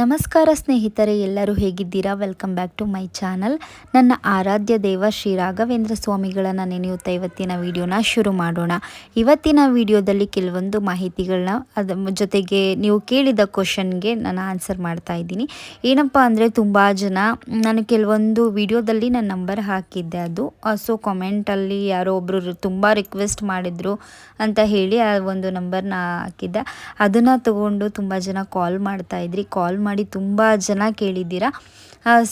ನಮಸ್ಕಾರ ಸ್ನೇಹಿತರೆ, ಎಲ್ಲರೂ ಹೇಗಿದ್ದೀರಾ? Welcome back to my channel ನನ್ನ ಆರಾಧ್ಯ ದೇವ ಶ್ರೀ ರಾಘವೇಂದ್ರ ಸ್ವಾಮಿಗಳನ್ನು ನೆನೆಯುತ್ತಾ ಇವತ್ತಿನ ವಿಡಿಯೋನ ಶುರು ಮಾಡೋಣ. ಇವತ್ತಿನ ವಿಡಿಯೋದಲ್ಲಿ ಕೆಲವೊಂದು ಮಾಹಿತಿಗಳನ್ನ, ಅದ ಜೊತೆಗೆ ನೀವು ಕೇಳಿದ ಕ್ವಶನ್ಗೆ ನಾನು ಆನ್ಸರ್ ಮಾಡ್ತಾ ಇದ್ದೀನಿ. ಏನಪ್ಪ ಅಂದರೆ, ತುಂಬ ಜನ, ನಾನು ಕೆಲವೊಂದು ವಿಡಿಯೋದಲ್ಲಿ ನನ್ನ ನಂಬರ್ ಹಾಕಿದ್ದೆ ಅದು. ಸೊ ಕಾಮೆಂಟಲ್ಲಿ ಯಾರೋ ಒಬ್ಬರು ತುಂಬ ರಿಕ್ವೆಸ್ಟ್ ಮಾಡಿದರು ಅಂತ ಹೇಳಿ ಆ ಒಂದು ನಂಬರ್ನ ಹಾಕಿದ್ದೆ. ಅದನ್ನು ತಗೊಂಡು ತುಂಬ ಜನ ಕಾಲ್ ಮಾಡ್ತಾ ಇದ್ರಿ. ಕಾಲ್ ಮಾಡಿ ತುಂಬ ಜನ ಕೇಳಿದ್ದೀರಾ?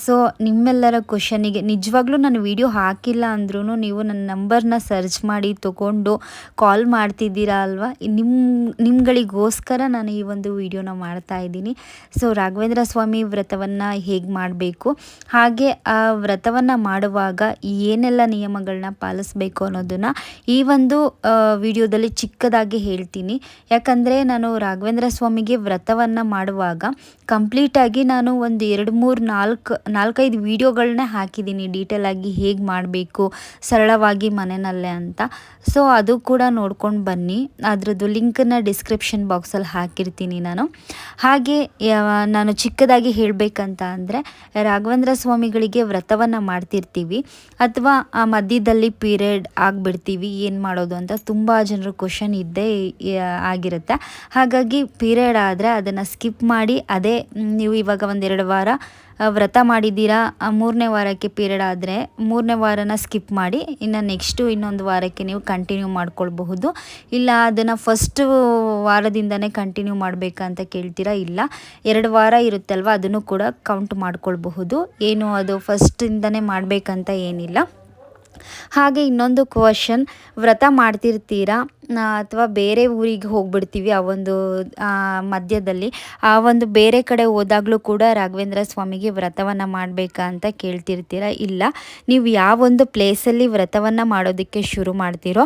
ಸೊ ನಿಮ್ಮೆಲ್ಲರ ಕ್ವಶನಿಗೆ ನಿಜವಾಗ್ಲೂ ನಾನು ವಿಡಿಯೋ ಹಾಕಿಲ್ಲ ಅಂದ್ರೂ ನೀವು ನನ್ನ ನಂಬರ್ನ ಸರ್ಚ್ ಮಾಡಿ ತೊಗೊಂಡು ಕಾಲ್ ಮಾಡ್ತಿದ್ದೀರಾ ಅಲ್ವಾ? ನಿಮ್ಮ ನಿಮ್ಗಳಿಗೋಸ್ಕರ ನಾನು ಈ ಒಂದು ವಿಡಿಯೋನ ಮಾಡ್ತಾ ಇದ್ದೀನಿ. ಸೊ ರಾಘವೇಂದ್ರ ಸ್ವಾಮಿ ವ್ರತವನ್ನು ಹೇಗೆ ಮಾಡಬೇಕು? ಹಾಗೆ ಆ ವ್ರತವನ್ನು ಮಾಡುವಾಗ ಏನೆಲ್ಲ ನಿಯಮಗಳನ್ನ ಪಾಲಿಸ್ಬೇಕು ಅನ್ನೋದನ್ನು ಈ ಒಂದು ವಿಡಿಯೋದಲ್ಲಿ ಚಿಕ್ಕದಾಗಿ ಹೇಳ್ತೀನಿ. ಯಾಕಂದರೆ ನಾನು ರಾಘವೇಂದ್ರ ಸ್ವಾಮಿಗೆ ವ್ರತವನ್ನು ಮಾಡುವಾಗ ಕಂಪ್ಲೀಟಾಗಿ ನಾನು ಒಂದು ಎರಡು ಮೂರು ನಾಲ್ಕು ನಾಲ್ಕೈದು ವೀಡಿಯೋಗಳನ್ನೇ ಹಾಕಿದ್ದೀನಿ ಡೀಟೇಲಾಗಿ ಹೇಗೆ ಮಾಡಬೇಕು, ಸರಳವಾಗಿ ಮನೆಯಲ್ಲೇ ಅಂತ. ಸೊ, ಅದು ಕೂಡ ನೋಡ್ಕೊಂಡು ಬನ್ನಿ. ಅದರದ್ದು ಲಿಂಕನ್ನು ಡಿಸ್ಕ್ರಿಪ್ಷನ್ ಬಾಕ್ಸಲ್ಲಿ ಹಾಕಿರ್ತೀನಿ ನಾನು. ಹಾಗೆ ನಾನು ಚಿಕ್ಕದಾಗಿ ಹೇಳಬೇಕಂತ ಅಂದರೆ, ರಾಘವೇಂದ್ರ ಸ್ವಾಮಿಗಳಿಗೆ ವ್ರತವನ್ನು ಮಾಡ್ತಿರ್ತೀವಿ. ಅಥವಾ, ಆ ಮಧ್ಯದಲ್ಲಿ ಪೀರಿಯಡ್ ಆಗಿಬಿಡ್ತೀವಿ, ಏನು ಮಾಡೋದು ಅಂತ ತುಂಬ ಜನರ ಕ್ವಶನ್ ಇದ್ದೇ ಆಗಿರುತ್ತೆ. ಹಾಗಾಗಿ ಪೀರಿಯಡ್ ಆದರೆ ಅದನ್ನು ಸ್ಕಿಪ್ ಮಾಡಿ, ಅದೇ ನೀವು ಇವಾಗ ಒಂದೆರಡು ವಾರ ವ್ರತ ಮಾಡಿದ್ದೀರಾ? ಮೂರನೇ ವಾರಕ್ಕೆ ಪೀರಿಯಡ್ ಆದರೆ ಮೂರನೇ ವಾರನ ಸ್ಕಿಪ್ ಮಾಡಿ, ಇನ್ನು ನೆಕ್ಸ್ಟು ಇನ್ನೊಂದು ವಾರಕ್ಕೆ ನೀವು ಕಂಟಿನ್ಯೂ ಮಾಡ್ಕೊಳ್ಬಹುದು. ಇಲ್ಲ, ಅದನ್ನು ಫಸ್ಟು ವಾರದಿಂದನೇ ಕಂಟಿನ್ಯೂ ಮಾಡಬೇಕಂತ ಕೇಳ್ತೀರಾ? ಇಲ್ಲ, ಎರಡು ವಾರ ಇರುತ್ತಲ್ವ, ಅದನ್ನು ಕೂಡ ಕೌಂಟ್ ಮಾಡ್ಕೊಳ್ಬಹುದು. ಏನು ಅದು ಫಸ್ಟಿಂದನೇ ಮಾಡಬೇಕಂತ ಏನಿಲ್ಲ. ಹಾಗೆ ಇನ್ನೊಂದು ಕ್ವಶನ್ ವ್ರತ ಮಾಡ್ತಿರ್ತೀರಾ? ಅಥವಾ ಬೇರೆ ಊರಿಗೆ ಹೋಗ್ಬಿಡ್ತೀವಿ ಆ ಒಂದು ಮಧ್ಯದಲ್ಲಿ. ಆ ಒಂದು ಬೇರೆ ಕಡೆ ಹೋದಾಗಲೂ ಕೂಡ ರಾಘವೇಂದ್ರ ಸ್ವಾಮಿಗೆ ವ್ರತವನ್ನು ಮಾಡಬೇಕಾ ಅಂತ ಕೇಳ್ತಿರ್ತೀರಾ? ಇಲ್ಲ. ನೀವು ಯಾವ ಒಂದು ಪ್ಲೇಸಲ್ಲಿ ವ್ರತವನ್ನು ಮಾಡೋದಕ್ಕೆ ಶುರು ಮಾಡ್ತೀರೋ,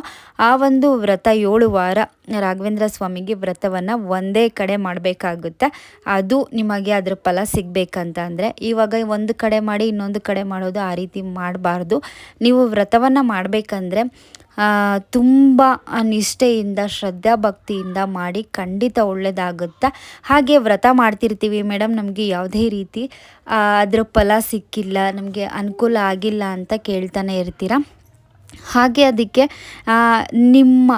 ಆ ಒಂದು ವ್ರತ ಏಳು ವಾರ ರಾಘವೇಂದ್ರ ಸ್ವಾಮಿಗೆ ವ್ರತವನ್ನು ಒಂದೇ ಕಡೆ ಮಾಡಬೇಕಾಗುತ್ತೆ. ಅದು ನಿಮಗೆ ಅದ್ರ ಫಲ ಸಿಗಬೇಕಂತ ಅಂದರೆ, ಇವಾಗ ಒಂದು ಕಡೆ ಮಾಡಿ ಇನ್ನೊಂದು ಕಡೆ ಮಾಡೋದು ಆ ರೀತಿ ಮಾಡಬಾರ್ದು. ನೀವು ವ್ರತವನ್ನು ಮಾಡಬೇಕಂದ್ರೆ ತುಂಬ ನಿಷ್ಠೆಯಿಂದ ಶ್ರದ್ಧಾ ಭಕ್ತಿಯಿಂದ ಮಾಡಿ ಖಂಡಿತ ಒಳ್ಳೆಯದಾಗುತ್ತೆ ಹಾಗೆ ವ್ರತ ಮಾಡ್ತಿರ್ತೀವಿ ಮೇಡಮ್ ನಮಗೆ ಯಾವುದೇ ರೀತಿ ಅದರ ಫಲ ಸಿಕ್ಕಿಲ್ಲ, ನಮಗೆ ಅನುಕೂಲ ಆಗಿಲ್ಲ ಅಂತ ಕೇಳ್ತಾನೆ ಇರ್ತೀರ? ಹಾಗೆ ಅದಕ್ಕೆ ನಿಮ್ಮ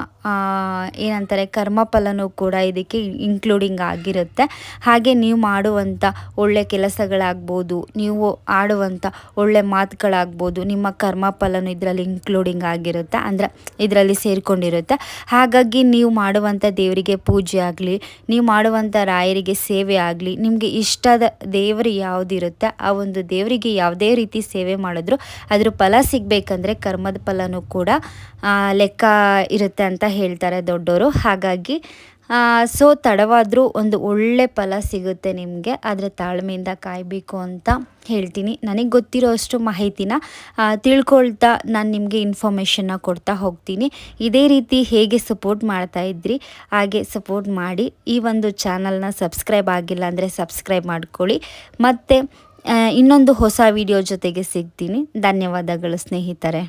ಏನಂತಾರೆ, ಕರ್ಮಫಲನೂ ಕೂಡ ಇದಕ್ಕೆ ಇನ್ಕ್ಲೂಡಿಂಗ್ ಆಗಿರುತ್ತೆ. ಹಾಗೆ ನೀವು ಮಾಡುವಂಥ ಒಳ್ಳೆ ಕೆಲಸಗಳಾಗ್ಬೋದು, ನೀವು ಆಡುವಂಥ ಒಳ್ಳೆ ಮಾತುಗಳಾಗ್ಬೋದು, ನಿಮ್ಮ ಕರ್ಮಫಲನೂ ಇದರಲ್ಲಿ ಇನ್ಕ್ಲೂಡಿಂಗ್ ಆಗಿರುತ್ತೆ, ಅಂದರೆ ಇದರಲ್ಲಿ ಸೇರಿಕೊಂಡಿರುತ್ತೆ. ಹಾಗಾಗಿ ನೀವು ಮಾಡುವಂಥ ದೇವರಿಗೆ ಪೂಜೆ ಆಗಲಿ, ನೀವು ಮಾಡುವಂಥ ರಾಯರಿಗೆ ಸೇವೆ ಆಗಲಿ, ನಿಮಗೆ ಇಷ್ಟದ ದೇವರು ಯಾವುದಿರುತ್ತೆ, ಆ ಒಂದು ದೇವರಿಗೆ ಯಾವುದೇ ರೀತಿ ಸೇವೆ ಮಾಡಿದ್ರು ಅದ್ರ ಫಲ ಸಿಗಬೇಕಂದ್ರೆ ಕರ್ಮದ ಫಲನೂ ಕೂಡ ಲೆಕ್ಕ ಇರುತ್ತೆ ಅಂತ ಹೇಳ್ತಾರೆ ದೊಡ್ಡವರು ಹಾಗಾಗಿ ಸೊ ತಡವಾದರೂ ಒಂದು ಒಳ್ಳೆ ಫಲ ಸಿಗುತ್ತೆ ನಿಮಗೆ. ಆದರೆ ತಾಳ್ಮೆಯಿಂದ ಕಾಯಬೇಕು ಅಂತ ಹೇಳ್ತೀನಿ. ನನಗೆ ಗೊತ್ತಿರೋ ಅಷ್ಟು ಮಾಹಿತಿನ ತಿಳ್ಕೊಳ್ತಾ ನಾನು ನಿಮಗೆ ಇನ್ಫಾರ್ಮೇಷನ್ನ ಕೊಡ್ತಾ ಹೋಗ್ತೀನಿ. ಇದೇ ರೀತಿ ಹೇಗೆ ಸಪೋರ್ಟ್ ಮಾಡ್ತಾ ಇದ್ರಿ, ಹಾಗೆ ಸಪೋರ್ಟ್ ಮಾಡಿ. ಈ ಒಂದು ಚಾನಲ್ನ ಸಬ್ಸ್ಕ್ರೈಬ್ ಆಗಿಲ್ಲ ಅಂದರೆ ಸಬ್ಸ್ಕ್ರೈಬ್ ಮಾಡ್ಕೊಳ್ಳಿ. ಮತ್ತು ಇನ್ನೊಂದು ಹೊಸ ವಿಡಿಯೋ ಜೊತೆಗೆ ಸಿಗ್ತೀನಿ. ಧನ್ಯವಾದಗಳು ಸ್ನೇಹಿತರೆ.